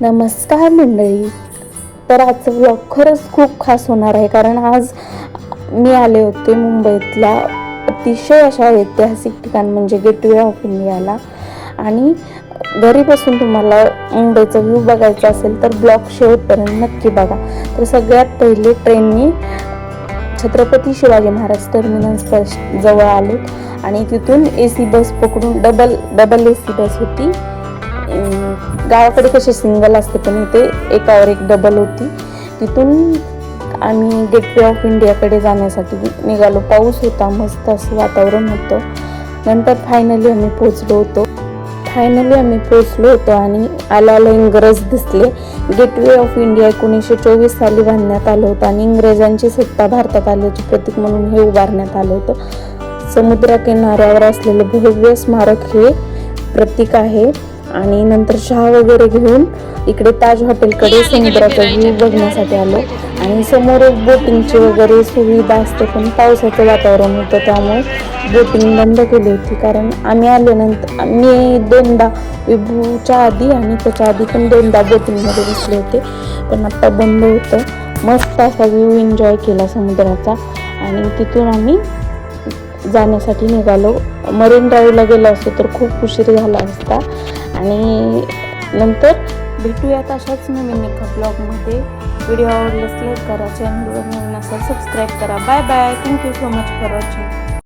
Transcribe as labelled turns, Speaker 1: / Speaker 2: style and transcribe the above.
Speaker 1: नमस्कार मंडळी. तर आजचा ब्लॉग खरंच खूप खास होणार आहे. कारण आज मी आले होते मुंबईतल्या अतिशय अशा ऐतिहासिक ठिकाण म्हणजे गेटवे ऑफ इंडियाला. आणि घरी बसून तुम्हाला मुंबईचा व्ह्यू बघायचा असेल तर ब्लॉग शेवटपर्यंत नक्की बघा. तर सगळ्यात पहिले ट्रेननी छत्रपती शिवाजी महाराज टर्मिनस जवळ आलो. आणि तिथून ए सी बस पकडून double double A C bus होती. गावाकडे कशी सिंगल असते पण इथे एकावर एक डबल होती. तिथून आम्ही गेटवे ऑफ इंडियाकडे जाण्यासाठी निघालो. पाऊस होता मस्त असं वातावरण होतं. नंतर फायनली आम्ही पोचलो होतो. फायनली आम्ही पोचलो होतो आणि आला इंग्रज दिसले. गेटवे ऑफ इंडिया एकोणीसशे चोवीस साली बांधण्यात आलं होतं आणि इंग्रजांची सत्ता भारतात आल्याचे प्रतीक म्हणून हे उभारण्यात आलं होतं. समुद्रकिनाऱ्यावर असलेलं भव्य स्मारक हे प्रतीक आहे. आणि नंतर चहा वगैरे घेऊन इकडे ताज हॉटेलकडे समुद्राचा व्ह्यू बघण्यासाठी आलो. आणि समोर एक बोटिंगची वगैरे सुविधा असते पण पावसाचं वातावरण होतं त्यामुळे बोटिंग बंद केली होती. कारण आम्ही आल्यानंतर मी दोनदा विभूच्या आधी आणि त्याच्या आधी पण दोनदा बोटिंगमध्ये बसले होते पण आत्ता बंद होतं. मस्त असा व्ह्यू एन्जॉय केला समुद्राचा. आणि तिथून आम्ही जाण्यासाठी निघालो. मरीन ड्राईव्हला गेलो असतो तर खूप उशीर झाला असता. आणि नंतर भेटूयात अशाच नवीन एका ब्लॉगमध्ये. व्हिडिओ आवडल्यास लाईक करा चॅनलवर नवीन असेल सबस्क्राईब करा. Bye bye thank you so much for watching